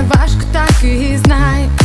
важко, так і знай.